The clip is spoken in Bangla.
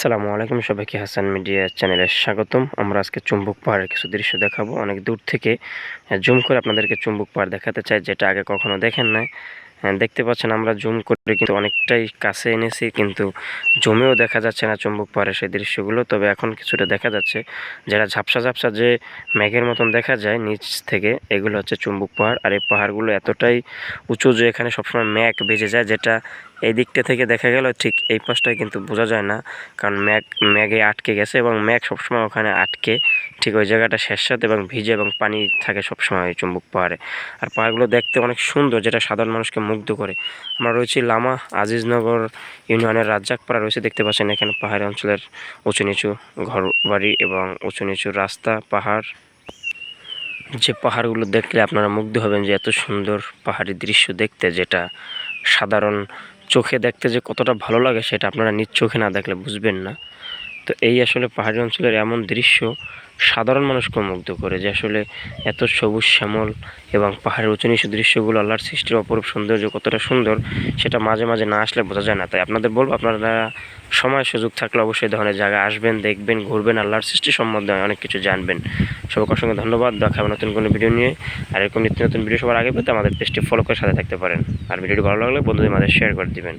আসসালামু আলাইকুম সবাইকে হাসান মিডিয়া চ্যানেলে স্বাগতম। আমরা আজকে চুম্বুক পাহাড়ের কিছু দৃশ্য দেখাবো। অনেক দূর থেকে জুম করে আপনাদেরকে চুম্বক পাহাড় দেখাতে চাই, যেটা আগে কখনো দেখেন নাই। দেখতে পাচ্ছেন আমরা জুম করে কিন্তু অনেকটাই কাছে এনেছি, কিন্তু জমেও দেখা যাচ্ছে না চুম্বক পাহাড়ের সেই দৃশ্যগুলো। তবে এখন কিছুটা দেখা যাচ্ছে, যারা ঝাপসা ঝাপসা যে মেঘের মতন দেখা যায় নিচ থেকে, এগুলো হচ্ছে চুম্বক পাহাড়। আর এই পাহাড়গুলো এতটাই উঁচু যে এখানে সবসময় মেঘ বেজে যায়, যেটা এই দিকটা থেকে দেখা গেল ঠিক এই পাশটায় কিন্তু বোঝা যায় না, কারণ ম্যাগ, ম্যাগে আটকে গেছে এবং ম্যাগ সবসময় ওখানে আটকে ঠিক ওই জায়গাটা শেষসাত এবং ভিজে এবং পানি থাকে সবসময় ওই চুম্বক পাহাড়ে। আর পাহাড়গুলো দেখতে অনেক সুন্দর, যেটা সাধারণ মানুষকে মুগ্ধ করে। আমরা রয়েছি লামা আজিজনগর ইউনিয়নের রাজ্জাকপাড়া রয়েছে। দেখতে পাচ্ছেন এখানে পাহাড়ি অঞ্চলের উঁচু নিচু ঘর বাড়ি এবং উঁচু নিচু রাস্তা, পাহাড়। যে পাহাড়গুলো দেখলে আপনারা মুগ্ধ হবেন যে এত সুন্দর পাহাড়ি দৃশ্য দেখতে, যেটা সাধারণ চোখে দেখতে যে কতটা ভালো লাগে সেটা আপনারা নিজ চোখে না দেখলে বুঝবেন না। তো এই আসলে পাহাড়ি অঞ্চলের এমন দৃশ্য সাধারণ মানুষকে মুগ্ধ করে যে আসলে এত সবুজ শ্যামল এবং পাহাড়ের উঁচু নিচু দৃশ্যগুলো আল্লাহর সৃষ্টির অপরূপ সৌন্দর্য কতটা সুন্দর সেটা মাঝে মাঝে না আসলে বোঝা যায় না। তাই আপনাদের বলব, আপনারা সময় সুযোগ থাকলে অবশ্যই ধরনের জায়গায় আসবেন, দেখবেন, ঘুরবেন, আল্লাহর সৃষ্টি সম্বন্ধে অনেক কিছু জানবেন। সবাইকে অসংখ্য ধন্যবাদ। দেখাবো নতুন কোনো ভিডিও নিয়ে। আর এরকম নিত্য নতুন ভিডিও সবার আগে পেতে আমাদের পেজটি ফলো করে সাথে থাকতে পারেন। আর ভিডিওটি ভালো লাগলে বন্ধুদের মাঝে শেয়ার করে দিবেন।